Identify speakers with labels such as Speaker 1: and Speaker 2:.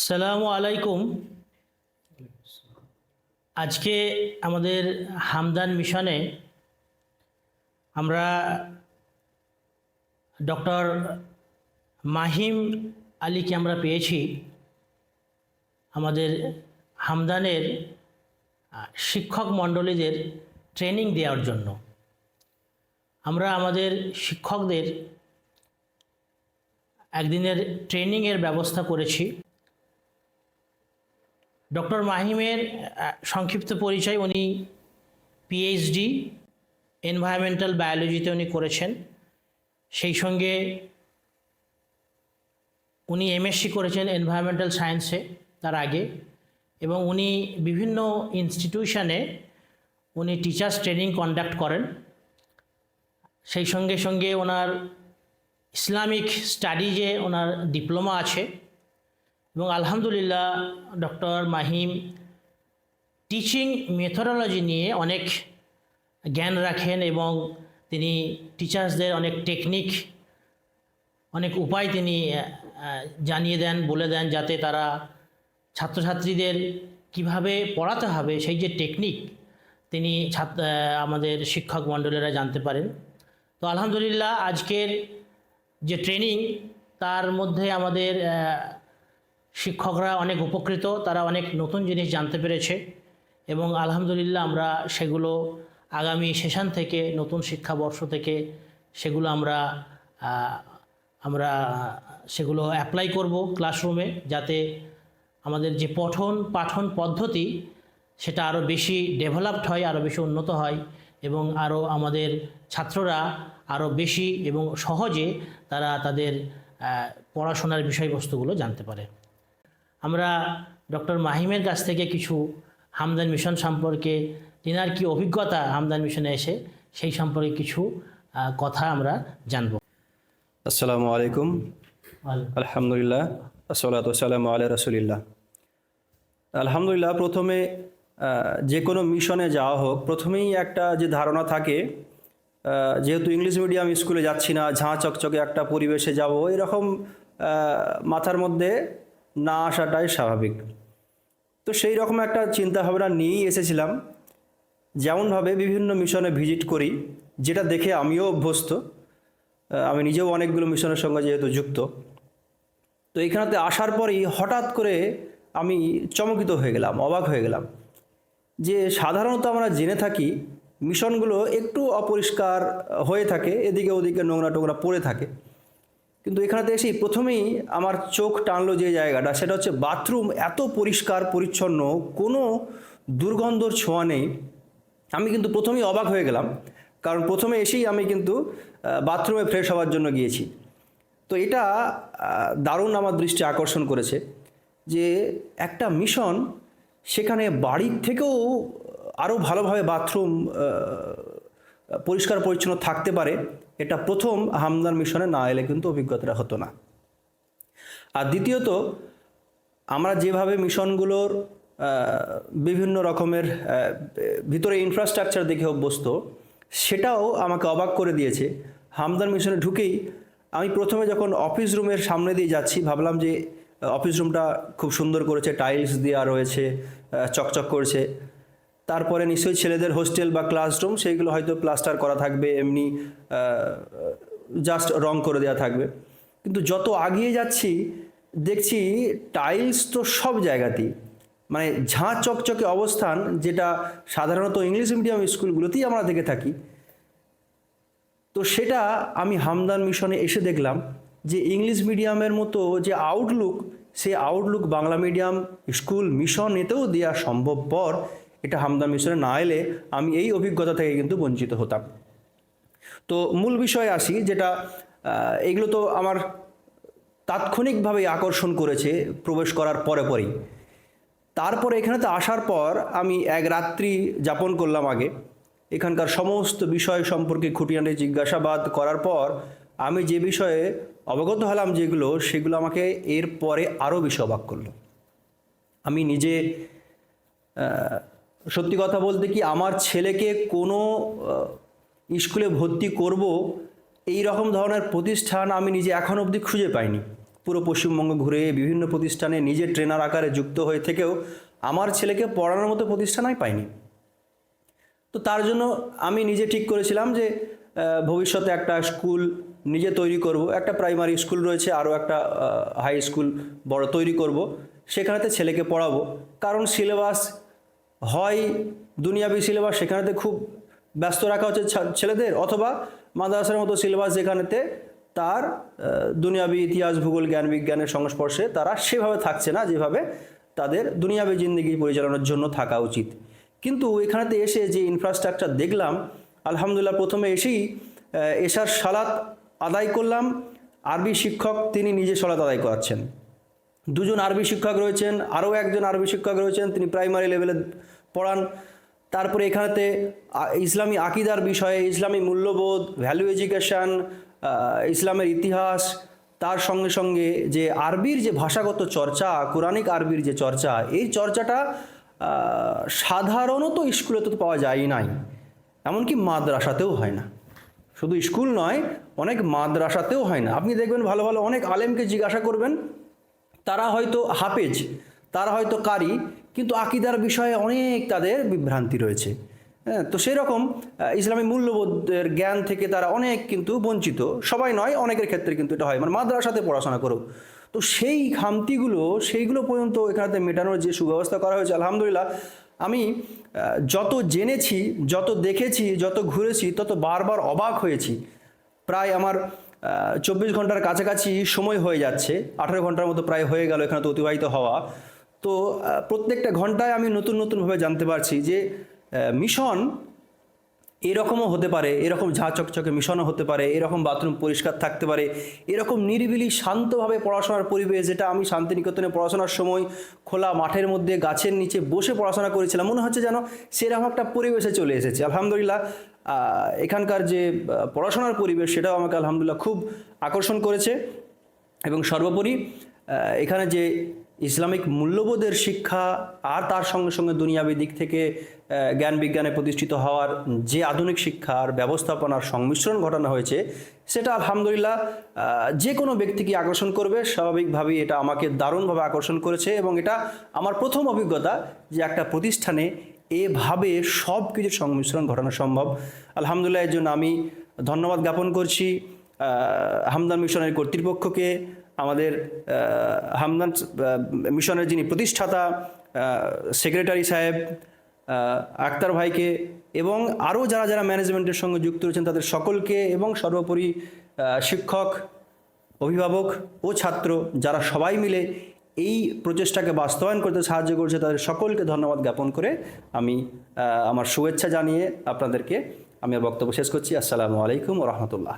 Speaker 1: আসসালামু আলাইকুম। আজকে আমাদের হামদান মিশনে আমরা ডক্টর মাহিম আলীকে আমরা পেয়েছি। আমাদের হামদানের শিক্ষক মণ্ডলীদের ট্রেনিং দেওয়ার জন্য। আমরা আমাদের শিক্ষকদের একদিনের ট্রেনিংয়ের ব্যবস্থা করেছি। ডক্টর মাহিমের সংক্ষিপ্ত পরিচয়, উনি পিএইচডি এনভায়রনমেন্টাল বায়োলজিতে উনি করেছেন। সেই সঙ্গে উনি এমএসসি করেছেন এনভায়রনমেন্টাল সায়েন্সে তার আগে। এবং উনি বিভিন্ন ইনস্টিটিউশনে উনি টিচার্স ট্রেনিং কন্ডাক্ট করেন। সেই সঙ্গে সঙ্গে ওনার ইসলামিক স্টাডিজে ওনার ডিপ্লোমা আছে এবং আলহামদুলিল্লাহ, ডক্টর মাহিম টিচিং মেথোডোলজি নিয়ে অনেক জ্ঞান রাখেন এবং তিনি টিচার্সদের অনেক টেকনিক অনেক উপায় তিনি জানিয়ে দেন, বলে দেন যাতে তারা ছাত্রছাত্রীদের কীভাবে পড়াতে হবে সেই যে টেকনিক তিনি ছাত্র আমাদের শিক্ষক মণ্ডলেরা জানতে পারেন। তো আলহামদুলিল্লাহ, আজকের যে ট্রেনিং তার মধ্যে আমাদের শিক্ষকরা অনেক উপকৃত, তারা অনেক নতুন জিনিস জানতে পেরেছে এবং আলহামদুলিল্লাহ আমরা সেগুলো আগামী সেশন থেকে, নতুন শিক্ষাবর্ষ থেকে সেগুলো আমরা আমরা সেগুলো অ্যাপ্লাই করব ক্লাসরুমে যাতে আমাদের যে পঠন পাঠন পদ্ধতি সেটা আরও বেশি ডেভেলপড হয় আরও বেশি উন্নত হয় এবং আরও আমাদের ছাত্ররা আরও বেশি এবং সহজে তারা তাদের পড়াশোনার বিষয়বস্তুগুলো জানতে পারে। আমরা ডক্টর মাহিমের কাছ থেকে কিছু হামদান মিশন সম্পর্কে তিনার কি অভিজ্ঞতা হামদান মিশনে এসে সেই সম্পর্কে কিছু কথা আমরা জানব।
Speaker 2: আসসালামু আলাইকুম। আলহামদুলিল্লাহ আসসালাতু সালাম আলা রসুলিল্লাহ। আলহামদুলিল্লাহ প্রথমে যে কোনো মিশনে যাওয়া হোক প্রথমেই একটা যে ধারণা থাকে যেহেতু ইংলিশ মিডিয়াম স্কুলে যাচ্ছি না ঝাঁ চকচকে একটা পরিবেশে যাব এরকম মাথার মধ্যে না আসাটাই স্বাভাবিক। তো সেই রকম একটা চিন্তা ভাবনা নিয়েই এসেছিলাম। যেমনভাবে বিভিন্ন মিশনে ভিজিট করি, যেটা দেখে আমিও অভ্যস্ত। আমি নিজেও অনেকগুলো মিশনের সঙ্গে যেহেতু যুক্ত। তো এইখানেতে আসার পরেই হঠাৎ করে আমি চমকিত হয়ে গেলাম, অবাক হয়ে গেলাম। যে সাধারণত আমরা জেনে থাকি, মিশনগুলো একটু অপরিষ্কার হয়ে থাকে, এদিকে ওদিকে নোংরা টোংরা পড়ে থাকে। কিন্তু এখানেতে এসেই প্রথমেই আমার চোখ টানলো যে জায়গাটা, সেটা হচ্ছে বাথরুম এত পরিষ্কার, পরিচ্ছন্ন, কোনো দুর্গন্ধর ছোঁয়া নেই। আমি কিন্তু প্রথমেই অবাক হয়ে গেলাম, কারণ প্রথমে এসেই আমি কিন্তু বাথরুমে ফ্রেশ হওয়ার জন্য গিয়েছি। তো এটা দারুণ আমার দৃষ্টি আকর্ষণ করেছে যে একটা মিশন সেখানে বাড়ির থেকেও আরও ভালোভাবে বাথরুম পরিষ্কার পরিচ্ছন্ন থাকতে পারে, এটা প্রথম হামদান মিশনে না এলে কিন্তু অভিজ্ঞতাটা হতো না। আর দ্বিতীয়ত, আমরা যেভাবে মিশনগুলোর বিভিন্ন রকমের ভিতরে ইনফ্রাস্ট্রাকচার দেখে অভ্যস্ত, সেটাও আমাকে অবাক করে দিয়েছে। হামদান মিশনে ঢুকেই আমি প্রথমে যখন অফিস রুমের সামনে দিয়ে যাচ্ছি, ভাবলাম যে অফিস রুমটা খুব সুন্দর করেছে টাইলস দেওয়া রয়েছে চকচক করছে। তারপরে নিশ্চয়ই ছেলেদের হোস্টেল বা ক্লাসরুম সেইগুলো হয়তো প্লাস্টার করা থাকবে, এমনি জাস্ট রং করে দেওয়া থাকবে। কিন্তু যত আগিয়ে যাচ্ছি, দেখছি টাইলস তো সব জায়গাতেই। মানে ঝাঁ চকচকে অবস্থান যেটা সাধারণত ইংলিশ মিডিয়াম স্কুলগুলোতেই আমরা দেখে থাকি। তো সেটা আমি হামদান মিশনে এসে দেখলাম যে ইংলিশ মিডিয়ামের মতো যে আউটলুক সেই outlook Bangla medium school mission এতেও দেওয়া সম্ভবপর। এটা হামদান মিশনে না এলে আমি এই অভিজ্ঞতা থেকে কিন্তু বঞ্চিত হতাম। তো মূল বিষয়ে আসি যেটা এগুলো তো আমার তাৎক্ষণিকভাবে আকর্ষণ করেছে প্রবেশ করার পরে পরেই। তারপরে এখানে তো আসার পর আমি এক রাত্রি যাপন করলাম আগে। এখানকার সমস্ত বিষয় সম্পর্কে খুঁটিনাটি জিজ্ঞাসাবাদ করার পর আমি যে বিষয়ে অবগত হলাম যেগুলো, সেগুলো আমাকে এর পরে আরও বেশি অবাক করল। আমি নিজে সত্যি কথা বলতে কি আমার ছেলেকে কোনো স্কুলে ভর্তি করব, এই রকম ধরনের প্রতিষ্ঠান আমি নিজে এখন অবধি খুঁজে পাইনি। পুরো পশ্চিমবঙ্গ ঘুরে বিভিন্ন প্রতিষ্ঠানে নিজে ট্রেনার আকারে যুক্ত হয়ে থেকেও আমার ছেলেকে পড়ানোর মতো প্রতিষ্ঠান আমি পাইনি। তো তার জন্য আমি নিজে ঠিক করেছিলাম যে ভবিষ্যতে একটা স্কুল নিজে তৈরি করব। একটা প্রাইমারি স্কুল রয়েছে, আরও একটা হাই স্কুল বড় তৈরি করব। সেখানেতে ছেলেকে পড়াবো। কারণ সিলেবাস হয় দুনিয়াবি সিলেবাস সেখানেতে খুব ব্যস্ত রাখা হচ্ছে ছেলেদের অথবা মাদ্রাসার মতো সিলেবাস যেখানেতে তার দুনিয়াবি ইতিহাস, ভূগোল, জ্ঞান, বিজ্ঞানের সংস্পর্শে তারা সেভাবে থাকছে না যেভাবে তাদের দুনিয়াবি জিন্দগি পরিচালনার জন্য থাকা উচিত। কিন্তু এখানেতে এসে যে ইনফ্রাস্ট্রাকচার দেখলাম, আলহামদুলিল্লাহ প্রথমে এসেই এশার সালাত আদায় করলাম। আরবি শিক্ষক তিনি নিজে সালাত আদায় করাচ্ছেন। দুজন আরবি শিক্ষক রয়েছেন, আরও একজন আরবি শিক্ষক রয়েছেন, তিনি প্রাইমারি লেভেলে পড়ান। তারপরে এখানেতে ইসলামী আকিদার বিষয়ে ইসলামী মূল্যবোধ ভ্যালু এডুকেশন ইসলামের ইতিহাস, তার সঙ্গে সঙ্গে যে আরবির যে ভাষাগত চর্চা, কোরআনিক আরবির যে চর্চা, এই চর্চাটা সাধারণত স্কুলে তো পাওয়া যায় নাই। এমনকি মাদ্রাসাতেও হয় না। শুধু স্কুল নয়, অনেক মাদ্রাসাতেও হয় না। আপনি দেখবেন ভালো ভালো অনেক আলেমকে জিজ্ঞাসা করবেন, তারা হয়তো হাফেজ, তারা হয়তো কারি কিন্তু আকিদার বিষয়ে অনেক তাদের বিভ্রান্তি রয়েছে। হ্যাঁ তো সেই রকম ইসলামী মূল্যবোধের জ্ঞান থেকে তারা অনেক কিন্তু বঞ্চিত। সবাই নয়, অনেকের ক্ষেত্রে কিন্তু এটা হয়। মানে মাদ্রাসাতে পড়াশোনা করো তো সেই খামতিগুলো সেইগুলো পর্যন্ত এখানে মেটানোর যে সুব্যবস্থা করা হয়েছে, আলহামদুলিল্লাহ, আমি যত জেনেছি, যত দেখেছি, যত ঘুরেছি, তত বারবার অবাক হয়েছি। প্রায় আমার চব্বিশ ঘণ্টার কাছাকাছি সময় হয়ে যাচ্ছে। আঠেরো ঘণ্টার মতো প্রায় হয়ে গেল এখানে তো অতিবাহিত হওয়া। তো প্রত্যেকটা ঘন্টায় আমি নতুন নতুনভাবে জানতে পারছি যে মিশন এরকমও হতে পারে, এরকম ঝাঁ চকচকে মিশনও হতে পারে, এরকম বাথরুম পরিষ্কার থাকতে পারে, এরকম নিরিবিলি শান্তভাবে পড়াশোনার পরিবেশ যেটা আমি শান্তিনিকেতনে পড়াশোনার সময় খোলা মাঠের মধ্যে গাছের নিচে বসে পড়াশোনা করেছিলাম, মনে হচ্ছে যেন সেরকম একটা পরিবেশে চলে এসেছে। আলহামদুলিল্লাহ এখানকার যে পড়াশোনার পরিবেশ সেটাও আমাকে আলহামদুলিল্লাহ খুব আকর্ষণ করেছে। এবং সর্বোপরি এখানে যে ইসলামিক মূল্যবোধের শিক্ষা আর তার সঙ্গে সঙ্গে দুনিয়াবী দিক থেকে জ্ঞান বিজ্ঞানে প্রতিষ্ঠিত হওয়ার যে আধুনিক শিক্ষার ব্যবস্থাপনার সংমিশ্রণ ঘটানো হয়েছে, সেটা আলহামদুলিল্লাহ যে কোনো ব্যক্তিকে আকর্ষণ করবে। স্বাভাবিকভাবেই এটা আমাকে দারুণভাবে আকর্ষণ করেছে এবং এটা আমার প্রথম অভিজ্ঞতা যে একটা প্রতিষ্ঠানে এভাবে সব কিছুর সংমিশ্রণ ঘটানো সম্ভব। আলহামদুলিল্লাহ, এর জন্য আমি ধন্যবাদ জ্ঞাপন করছি হামদান মিশনের কর্তৃপক্ষকে আমাদের হামদান মিশনের যিনি প্রতিষ্ঠাতা সেক্রেটারি সাহেব আক্তার ভাইকে এবং আরও যারা যারা ম্যানেজমেন্টের সঙ্গে যুক্ত রয়েছেন তাদের সকলকে এবং সর্বোপরি শিক্ষক, অভিভাবক ও ছাত্র যারা সবাই মিলে এই প্রচেষ্টাকে বাস্তবায়ন করতে সাহায্য করছে তাদের সকলকে ধন্যবাদ জ্ঞাপন করে আমি আমার শুভেচ্ছা জানিয়ে আপনাদেরকে আমি বক্তব্য শেষ করছি। আসসালামু আলাইকুম রহমতুল্লাহ।